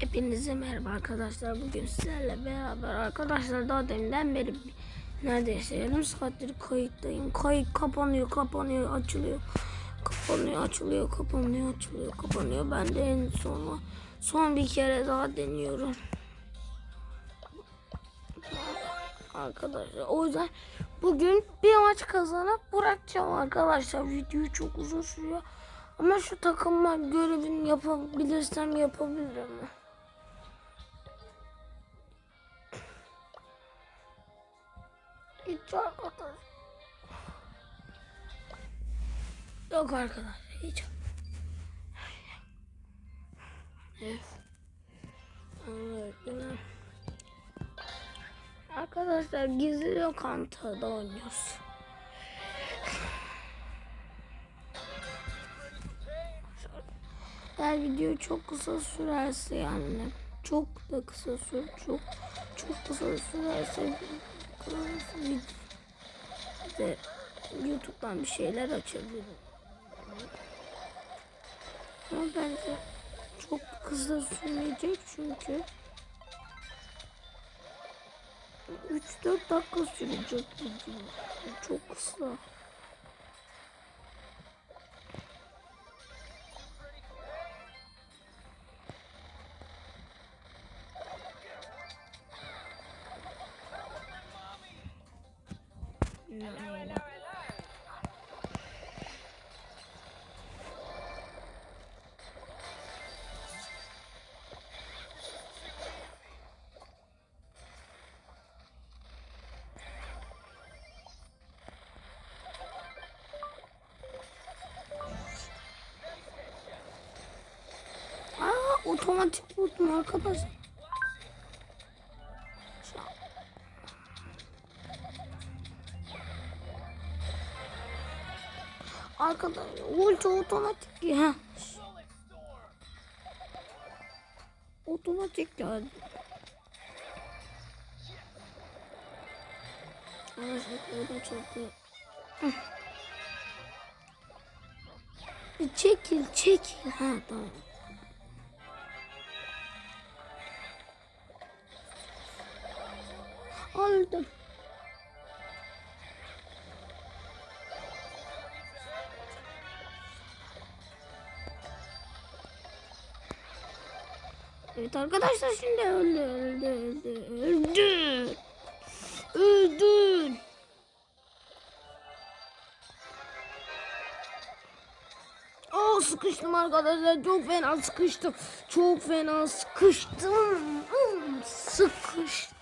Hepinize merhaba arkadaşlar. Bugün sizlerle beraber arkadaşlar daha deminden beri neredeyse yarım saattir kayıttayım. Kayıt kapanıyor, kapanıyor, açılıyor. Kapanıyor, açılıyor, kapanıyor, açılıyor, kapanıyor. Ben de en sonu son bir kere daha deniyorum. Arkadaşlar o yüzden bugün bir maç kazanıp bırakacağım arkadaşlar. Video çok uzun sürüyor. Ama şu takılma görevini yapabilirsem yapabilirim. Hiç arkadaş. Yok arkadaş hiç. Evet. Arkadaşlar gizli lokantada oynuyoruz. Eğer video çok kısa sürerse yani çok da kısa sür çok çok kısa sürerse bir de YouTube'dan bir şeyler açabilirim. Ama bence çok kısa sürmeyecek çünkü 3-4 dakika sürecek video. Çok kısa. Aa, otomatik vurdum arkadaşlar. Arkadaşlar ulti otomatik ya. Otomatik geldi. Arkadaşlar öyle Çekil çekil. Ha tamam. Öldüm. Evet arkadaşlar şimdi öldü öldü öldü öldü. Öldün. Aa sıkıştım arkadaşlar çok fena sıkıştım. Çok fena sıkıştım. Hmm, Sıkıştım.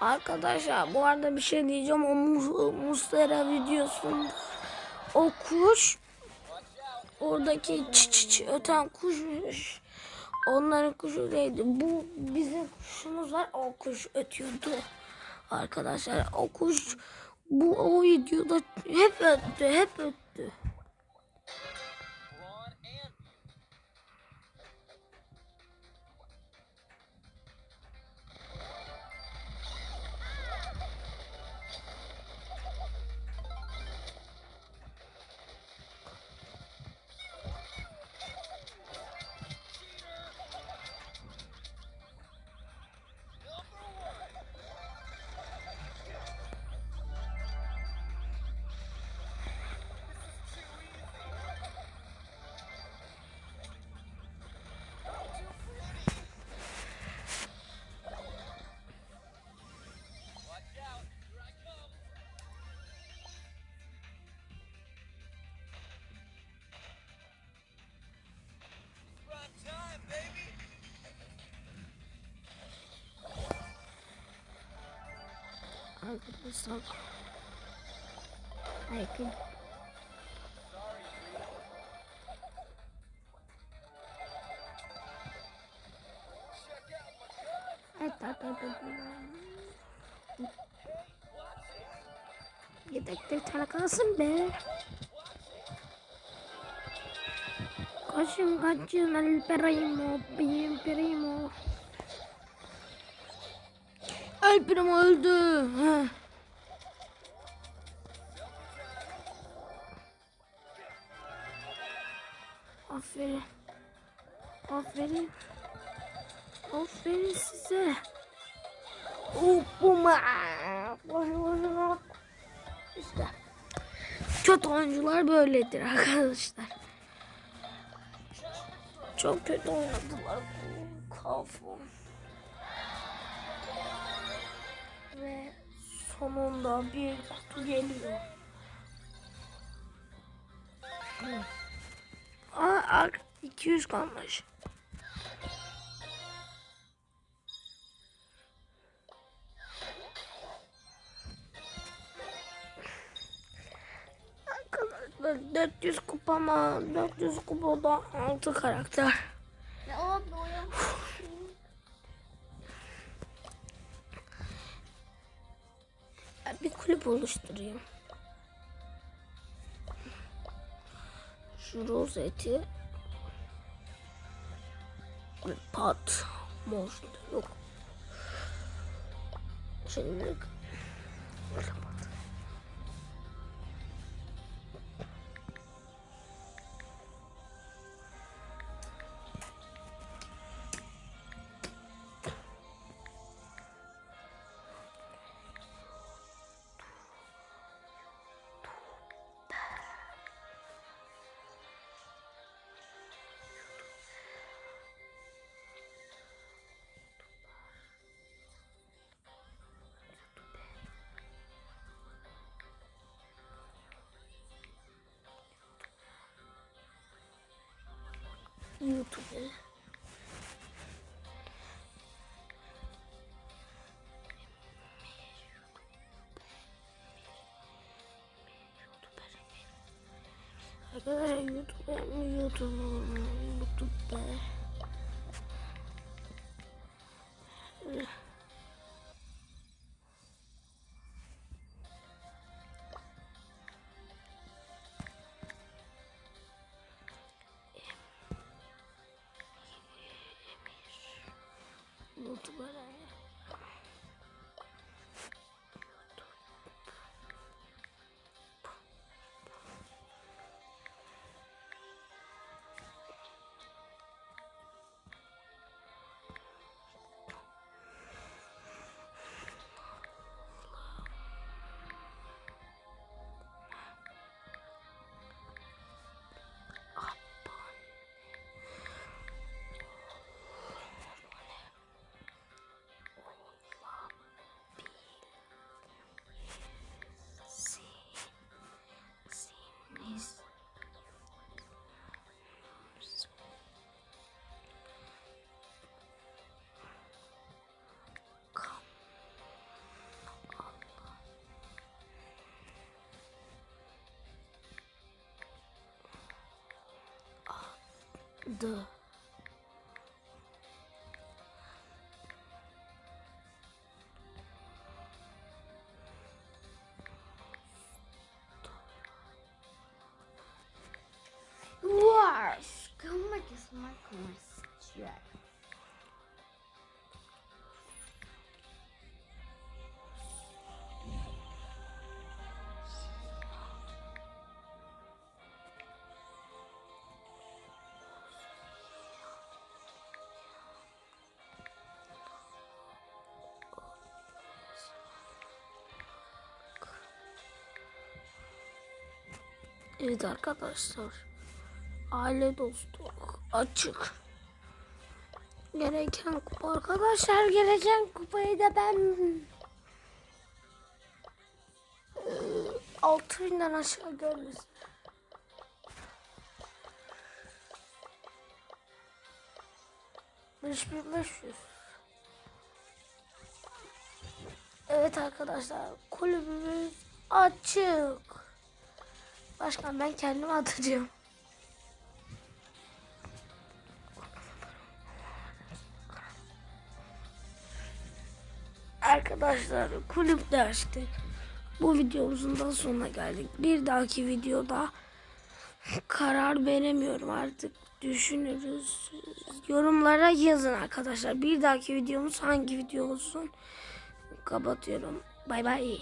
Arkadaşlar bu arada bir şey diyeceğim o Mu- Mustera videosunda o kuş oradaki çı çı öten kuş onların kuşu değildi. Bu bizim kuşumuz var o kuş ötüyordu. Arkadaşlar o kuş bu o videoda hep öttü hep öttü. Arkadaşlar Aykın Evet arkadaşlar Yedekte bir tane kalsın be Kaçın kaçın El Primo. Benim Primo. El Primo öldü. Heh. Aferin. Aferin. Aferin size. Hoppuma. İşte. Kötü oyuncular böyledir arkadaşlar. Çok kötü oynadılar. Kafam. Ve sonunda bir kutu geliyor. Aa, ar- 200 kalmış. Arkadaşlar 400 kupa mı? 400 kupada 6 karakter. Kulüp oluşturayım. Şu rozeti pat most yok. Şimdi YouTube. Arkadaşlar YouTube YouTube YouTube YouTube 的。Evet arkadaşlar. Aile dostluk açık. Gereken kupa arkadaşlar gereken kupayı da ben Ee, altı binden aşağı görmesin. Beş bin beş yüz. Evet arkadaşlar kulübümüz açık. Başkan ben kendim atacağım. Arkadaşlar kulüpte açtık. Bu videomuzun da sonuna geldik. Bir dahaki videoda karar veremiyorum artık. düşünürüz. Yorumlara yazın arkadaşlar. Bir dahaki videomuz hangi video olsun? Kapatıyorum. Bay bay.